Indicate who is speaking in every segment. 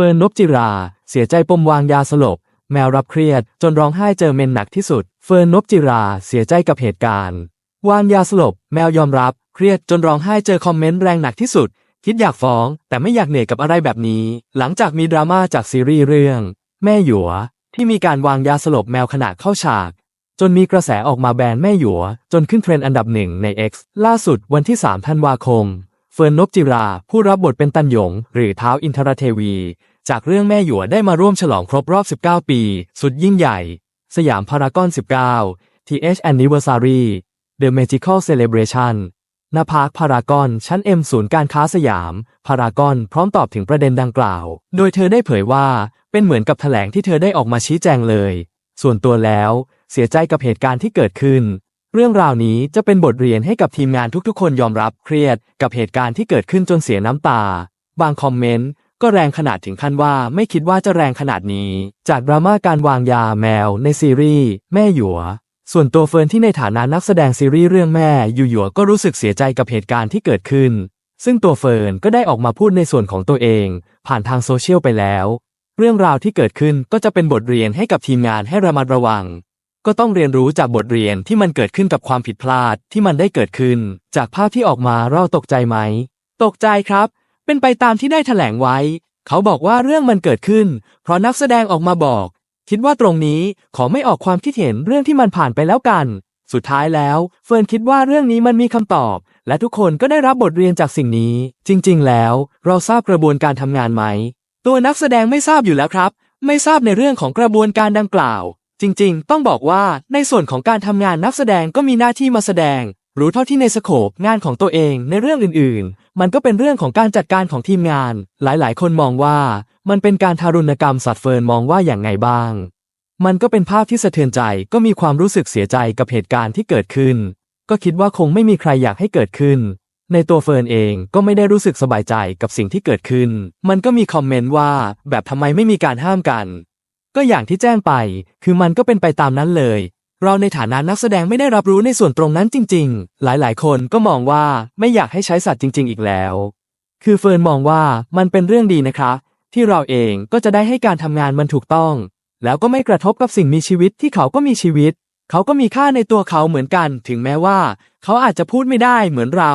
Speaker 1: ฟิร์นนบจิรา เสียใจปมวางยาสลบ แมวรับเครียด จนร้องไห้เจอเมนหนักที่สุด เฟิร์นนบจิราเสียใจกับเหตุการณ์ วางยาสลบ แมวยอมรับ เครียดจนร้องไห้เจอคอมเมนต์แรงหนักที่สุด คิดอยากฟ้อง แต่ไม่อยากเหนื่อยกับอะไรแบบนี้ หลังจากมีดราม่าจากซีรีส์เรื่อง แม่หยวที่มีการวางยาสลบแมวขณะเข้าฉาก จนมีกระแสออกมาแบนแม่หยวจนขึ้นเทรนด์อันดับหนึ่งใน X ล่าสุดวันที่ 3 ธันวาคม ฟิร์นนบจิรา ผู้รับบทเป็นตันหยง หรือเท้าอินทรเทวี จากเรื่องแม่หยวได้มาร่วมฉลองครบรอบ 19 ปี สุดยิ่งใหญ่ สยามพารากอน 19 TH Anniversary The Magical Celebration ณพาร์คพารากอนชั้น M ศูนย์การค้าสยาม พารากอนพร้อมตอบถึงประเด็นดังกล่าว โดยเธอได้เผยว่าเป็นเหมือนกับแถลงที่เธอได้ออกมาชี้แจงเลย ส่วนตัวแล้ว เสียใจกับเหตุการณ์ที่เกิดขึ้น เรื่องราวนี้จะเป็นบทเรียนให้กับทีมงานทุกๆ คนยอมรับเครียดกับเหตุการณ์ที่เกิดขึ้นจนเสียน้ำตา บางคอมเมนต์ก็แรงขนาดถึงขั้นว่าไม่คิดว่าจะแรงขนาดนี้ จากดราม่าการวางยาแมวในซีรีส์แม่หยัว ส่วนตัวเฟิร์นที่ในฐานะนักแสดงซีรีส์เรื่องแม่อยู่หยวก็รู้สึกเสียใจกับเหตุการณ์ที่เกิดขึ้น ซึ่งตัวเฟิร์นก็ได้ออกมาพูดในส่วนของตัวเอง ผ่านทางโซเชียลไปแล้ว เรื่องราวที่เกิดขึ้นก็จะเป็นบทเรียนให้กับทีมงานให้ระมัดระวัง ก็ต้องเรียนรู้จากบทเรียนที่มันเกิดขึ้นกับความผิดพลาดที่มันได้เกิดขึ้น จากภาพที่ออกมาเราตกใจไหม ตกใจครับ เป็นไปตามที่ได้แถลงไว้ เขาบอกว่าเรื่องมันเกิดขึ้น เพราะนักแสดงออกมาบอก คิดว่าตรงนี้ขอไม่ออกความคิดเห็นเรื่องที่มันผ่านไปแล้วกัน สุดท้ายแล้ว เฟิร์นคิดว่าเรื่องนี้มันมีคำตอบ และทุกคนก็ได้รับบทเรียนจากสิ่งนี้ จริง ๆ แล้ว เราทราบกระบวนการทำงานไหม ตัวนักแสดงไม่ทราบอยู่แล้วครับ ไม่ทราบในเรื่องของกระบวนการดังกล่าว จริงๆ ต้องบอกว่าในส่วนของการทำงานนักแสดงก็มีหน้าที่มาแสดง รู้เท่าที่ในสโคปงานของตัวเองในเรื่องอื่นๆ มันก็เป็นเรื่องของการจัดการของทีมงาน หลายๆ คนมองว่า มันเป็นการทารุณกรรมสัตว์เฟิร์นมองว่าอย่างไงบ้าง มันก็เป็นภาพที่สะเทือนใจก็มีความรู้สึกเสียใจกับเหตุการณ์ที่เกิดขึ้น ก็คิดว่าคงไม่มีใครอยากให้เกิดขึ้น ในตัวเฟิร์นเองก็ไม่ได้รู้สึกสบายใจกับสิ่งที่เกิดขึ้น มันก็มีคอมเมนต์ว่าแบบทำไมไม่มีการห้ามกัน ก็อย่างที่แจ้งไป คือมันก็เป็นไปตามนั้นเลย เราในฐานะนักแสดงไม่ได้รับรู้ในส่วนตรงนั้นจริง ๆ หลายๆ คนก็มองว่าไม่อยากให้ใช้สัตว์จริง ๆ อีกแล้ว คือเฟิร์นมองว่ามันเป็นเรื่องดีนะคะที่เราเองก็จะได้ให้การทำงานมันถูกต้อง แล้วก็ไม่กระทบกับสิ่งมีชีวิตที่เขาก็มีชีวิต เขาก็มีค่าในตัวเขาเหมือนกัน ถึงแม้ว่า เขาอาจจะพูดไม่ได้เหมือนเรา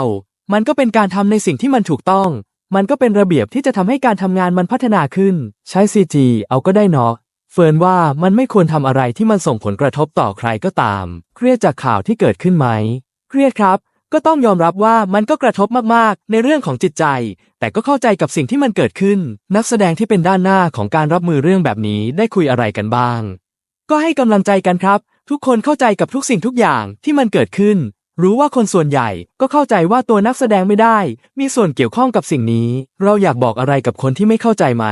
Speaker 1: มันก็เป็นการทำในสิ่งที่มันถูกต้อง มันก็เป็นระเบียบที่จะทำให้การทำงานมันพัฒนาขึ้น ใช้ซีจีเอาก็ได้เนาะ เฟิร์นว่ามันไม่ควรทำอะไรที่มันส่งผลกระทบต่อใครก็ตาม เครียดจากข่าวที่เกิดขึ้นไหม เครียดครับ ก็ต้องยอมรับว่ามันก็กระทบมากๆ ในเรื่องของจิตใจ แต่ก็เข้าใจกับสิ่งที่มันเกิดขึ้น นักแสดงที่เป็นด้านหน้าของการรับมือเรื่องแบบนี้ได้คุยอะไรกันบ้าง ก็ให้กำลังใจกันครับ ทุกคนเข้าใจกับทุกสิ่งทุกอย่างที่มันเกิดขึ้น รู้ว่าคนส่วนใหญ่ก็เข้าใจว่าตัวนักแสดงไม่ได้ มีส่วนเกี่ยวข้องกับสิ่งนี้ เราอยากบอกอะไรกับคนที่ไม่เข้าใจไหม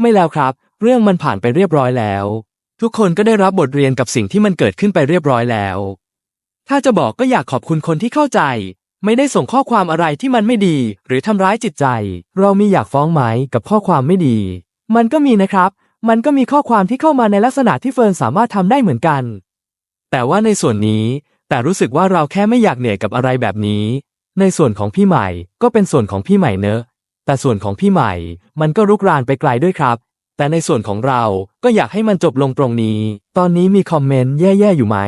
Speaker 1: ไม่แล้วครับ เรื่องมันผ่านไปเรียบร้อยแล้ว ทุกคนก็ได้รับบทเรียนกับสิ่งที่มันเกิดขึ้นไปเรียบร้อยแล้ว ถ้าจะบอกก็อยากขอบคุณคนที่เข้าใจ ไม่ได้ส่งข้อความอะไรที่มันไม่ดี หรือทำร้ายจิตใจ เรามีอยากฟ้องไหมกับข้อความไม่ดี มันก็มีนะครับ มันก็มีข้อความที่เข้ามาในลักษณะที่เฟิร์นสามารถทำได้เหมือนกัน แต่ว่าในส่วนนี้ แต่รู้สึกว่าเราแค่ไม่อยากเหนื่อยกับอะไรแบบนี้ ในส่วนของพี่ใหม่ก็เป็นส่วนของพี่ใหม่เนอะแต่ส่วนของพี่ใหม่ มันก็รุกรานไปไกลด้วยครับ แต่ในส่วนของเราก็อยากให้มันจบลงตรงนี้ ตอนนี้มีคอมเมนต์แย่ๆอยู่ไหม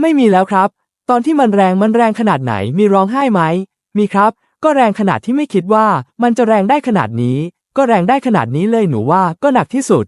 Speaker 1: ไม่มีแล้วครับ ตอนที่มันแรงมันแรงขนาดไหน มีร้องไห้ไหม มีครับ ก็แรงขนาดที่ไม่คิดว่ามันจะแรงได้ขนาดนี้ ก็แรงได้ขนาดนี้เลยหนูว่าก็หนักที่สุด